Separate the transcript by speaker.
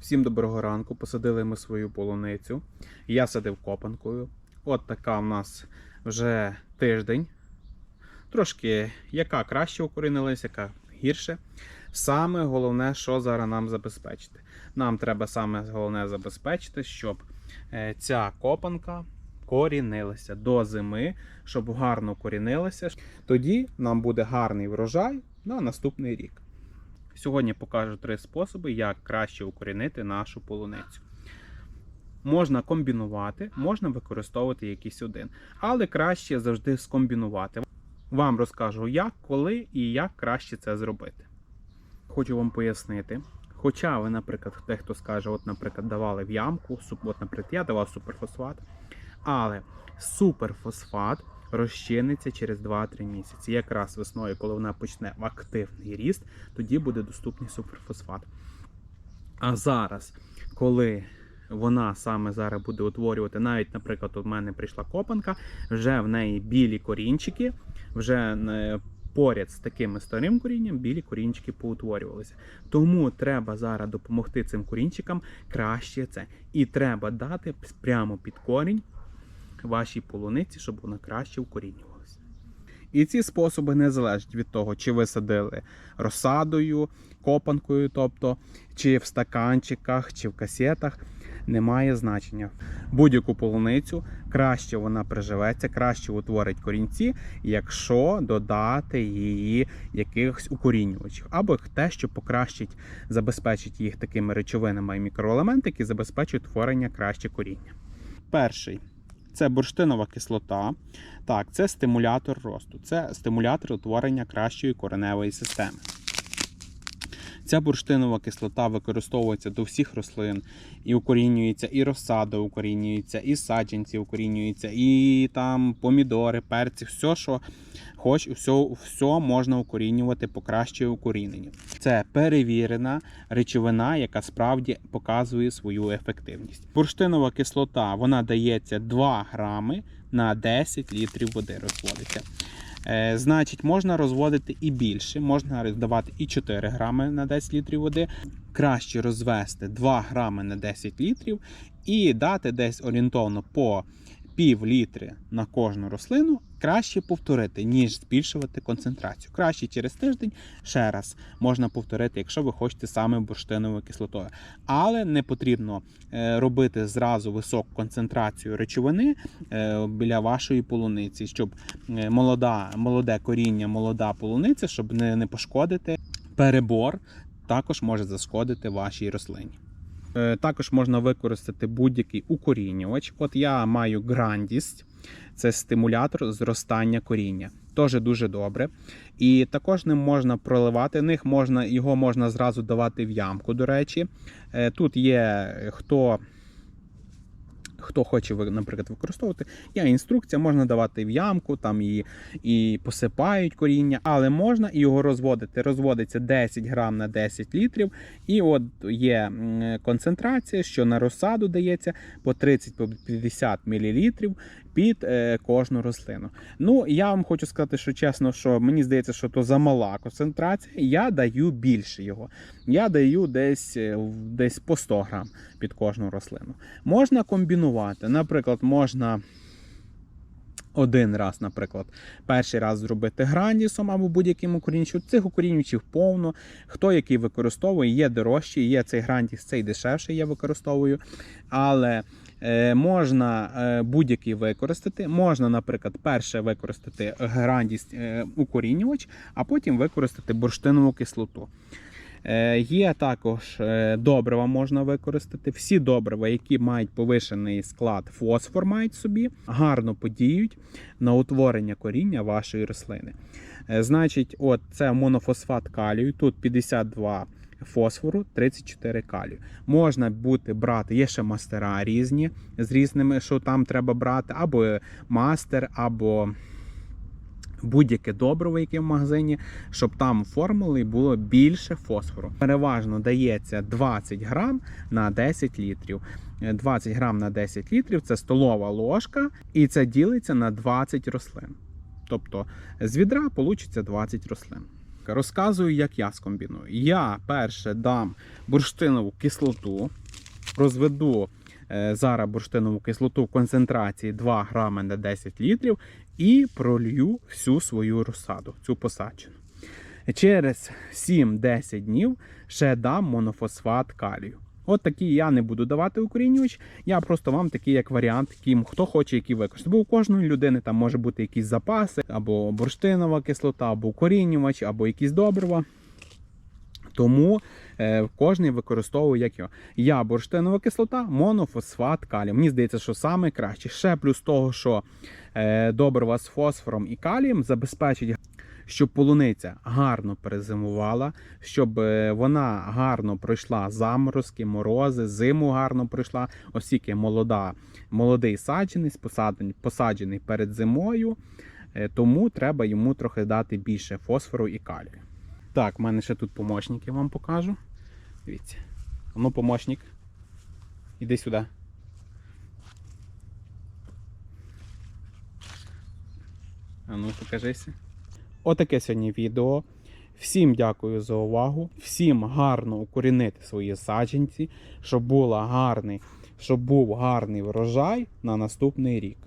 Speaker 1: Всім доброго ранку. Посадили ми свою полуницю. Я садив копанкою. От така в нас вже тиждень. Трошки яка краще укорінилась, яка гірше. Саме головне, що зараз нам забезпечити. Нам треба саме головне забезпечити, щоб е, ця копанка корінилася до зими, щоб гарно корінилася. Тоді нам буде гарний врожай на наступний рік. Сьогодні покажу три способи, як краще укорінити нашу полуницю. Можна комбінувати, можна використовувати якийсь один, але краще завжди скомбінувати. Вам розкажу, як, коли і як краще це зробити. Хочу вам пояснити. Хоча ви, наприклад, дехто скаже, от, наприклад, давали в ямку, от, наприклад, я давав суперфосфат, але суперфосфат розчиниться через 2-3 місяці. Якраз весною, коли вона почне активний ріст, тоді буде доступний суперфосфат. А зараз, коли вона саме зараз буде утворювати, навіть, наприклад, у мене прийшла копанка, вже в неї білі корінчики, вже е, поряд з такими старим корінням білі корінчики поутворювалися. Тому треба зараз допомогти цим корінчикам краще це. І треба дати прямо під корінь вашій полуниці, щоб вона краще укорінювалася. І ці способи не залежать від того, чи ви садили розсадою, копанкою, тобто, чи в стаканчиках, чи в касетах. Немає значення. Будь-яку полуницю краще вона приживеться, краще утворить корінці, якщо додати її якихось укорінювачів, або те, що покращить, забезпечить їх такими речовинами і мікроелементи, які забезпечують творення краще коріння. Перший це бурштинова кислота. Так, це стимулятор росту, це стимулятор утворення кращої кореневої системи. Ця бурштинова кислота використовується до всіх рослин, і укорінюється, і розсада укорінюється, і саджанці укорінюються, і там помідори, перці, все, що хоч, все, все можна укорінювати, покращує укорінення. Це перевірена речовина, яка справді показує свою ефективність. Бурштинова кислота вона дається 2 грами на 10 літрів води розводиться. Е, Значить, можна розводити і більше, можна давати і 4 грами на 10 літрів води. Краще розвести 2 грами на 10 літрів і дати десь орієнтовно по пів літри на кожну рослину. Краще повторити, ніж збільшувати концентрацію. Краще через тиждень ще раз можна повторити, якщо ви хочете саме бурштиновою кислотою. Але не потрібно е, робити зразу високу концентрацію речовини е, біля вашої полуниці, щоб е, молода, молоде коріння, молода полуниця, щоб не, не пошкодити. Перебор також може зашкодити вашій рослині. Е, Також можна використати будь-який укорінювач. От я маю грандість, це стимулятор зростання коріння. Теж дуже добре. І також ним можна проливати. Них можна, його можна зразу давати в ямку, до речі. Е, Тут є е, хто. Хто хоче, наприклад, використовувати, є інструкція, можна давати в ямку, там і, і посипають коріння, але можна і його розводити. Розводиться 10 грам на 10 літрів, і от є концентрація, що на розсаду дається по 30-50 мл під е, кожну рослину. Ну, я вам хочу сказати, що чесно, що мені здається, що то замала концентрація. Я даю більше його. Я даю десь, е, десь по 100 грам під кожну рослину. Можна комбінувати. Наприклад, можна. Один раз, наприклад, перший раз зробити грандісом або будь-яким укорінювачем. Цих укорінювачів повно. Хто який використовує, є дорожчий, є цей грандіс, цей дешевший я використовую. Але е, можна е, будь-який використати. Можна, наприклад, перше використати грандіс е, укорінювач, а потім використати бурштинову кислоту. Е, Є також е, добрива можна використати. Всі добрива, які мають повишений склад фосфор, мають собі, гарно подіють на утворення коріння вашої рослини. Е, Значить, от це монофосфат калію, тут 52 фосфору, 34 калію. Можна бути брати, є ще мастера різні з різними, що там треба брати, або мастер, або будь-яке добриво, яке в магазині, щоб там формули було більше фосфору. Переважно дається 20 грам на 10 літрів. Е, 20 грам на 10 літрів це столова ложка, і це ділиться на 20 рослин. Тобто з відра получиться 20 рослин. розказую, як я скомбіную. Я перше дам бурштинову кислоту, розведу е, зараз бурштинову кислоту в концентрації 2 грами на 10 літрів і пролью всю свою розсаду, цю посадчину. Через 7-10 днів ще дам монофосфат калію. От такий я не буду давати укорінювач, я просто вам такий як варіант, яким хто хоче, який використати. Бо у кожної людини там може бути якісь запаси, або бурштинова кислота, або укорінювач, або якісь добрива. Тому е, кожен використовує як його. Я бурштинова кислота, монофосфат калію. Мені здається, що саме краще. Ще плюс того, що е, добрива з фосфором і калієм забезпечить, щоб полуниця гарно перезимувала, щоб е, вона гарно пройшла заморозки, морози, зиму гарно пройшла, оскільки молода, молодий саджанець, посаджений, посаджений перед зимою, е, тому треба йому трохи дати більше фосфору і калію. Так, в мене ще тут помощник, я вам покажу. Дивіться. А Ну, помощник. Іди сюди. А ну, покажися. Отаке сьогодні відео. Всім дякую за увагу. Всім гарно укорінити свої саджанці, щоб була гарний, щоб був гарний врожай на наступний рік.